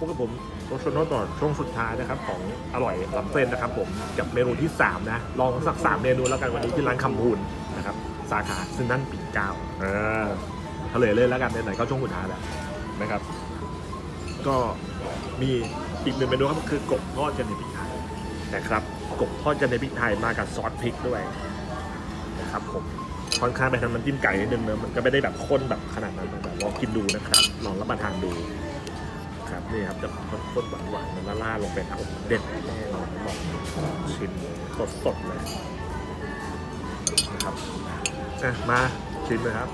พบกับผมโรชโนต่อช่วงสุดท้ายนะครับ ของอร่อยลำเส้นนะครับผมกับเมนูที่ 3 นะ ลองสัก 3 เมนูแล้วกันวันนี้ที่ร้านคำพูนนะครับ สาขาซึ่งนั่นปิ่นเกล้าเออทะเลเลยแล้วกันไหนๆก็ช่วงสุดท้ายแล้วนะครับ ก็มีอีกหนึ่งเมนูครับคือกบทอดกันในพริกไทยนะครับกบทอดกันในพริกไทยมากับซอสพริกด้วยนะครับผมค่อนข้างไปทางน้ำจิ้มไก่นิดนึงเนอะมันก็ไม่ได้แบบข้นแบบขนาดนั้นนะแต่ลองกินดูนะครับ ลองรับประทานดู ครับนี่ครับจะข้นๆหวานๆมันละล่าลงไปครับเด็ดแน่นอนบอกชิมสดๆเลยนะครับอะมาชิมเลยครับ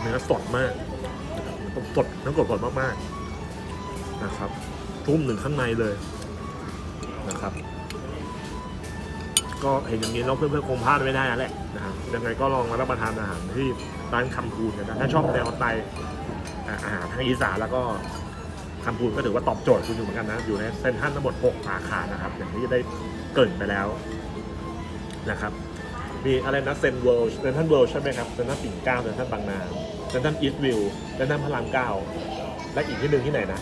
เนื้อสดมากสดเนื้อกดสดมากๆนะครับ ทุ่มหนึ่งข้างในเลยนะครับ ก็เห็นอย่างนี้เราเพื่อนๆคงพลาดไม่ได้แล้วแหละนะครับยังไงก็ลองมารับประทานอาหารที่ร้านคำพูนกันนะถ้าชอบแนวสไตอาอาหารทางอีสานแล้วก็คำพูนก็ถือว่าตอบโจทย์คุณอยู่เหมือนกันนะ อยู่ในเซ็นทรัลทั้งหมด 6 สาขานะครับ อย่างที่ได้เกินไปแล้วนะครับมีอะไรนะเซนเวิลด์เซนทันเวิลด์ใช่ไหมครับเซนทันปิ่นเกล้าเซนทันบางนาเซนทันอีสต์วิวเซนทันพระรามเก้า และอีกที่หนึ่งที่ไหนนะ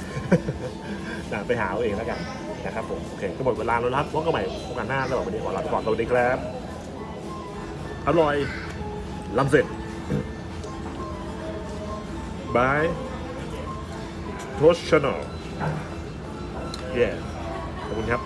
นะไปหาเอาเองแล้วกันนะครับผมโอเคก็หมดเวลาแล้วนะครับพบกันใหม่โอกาสหน้าสำหรับวันนี้ขอลาไปก่อนสวัสดีครับ อร่อยลำเสร็จบายโทชชานลเย้ขอบคุณครับ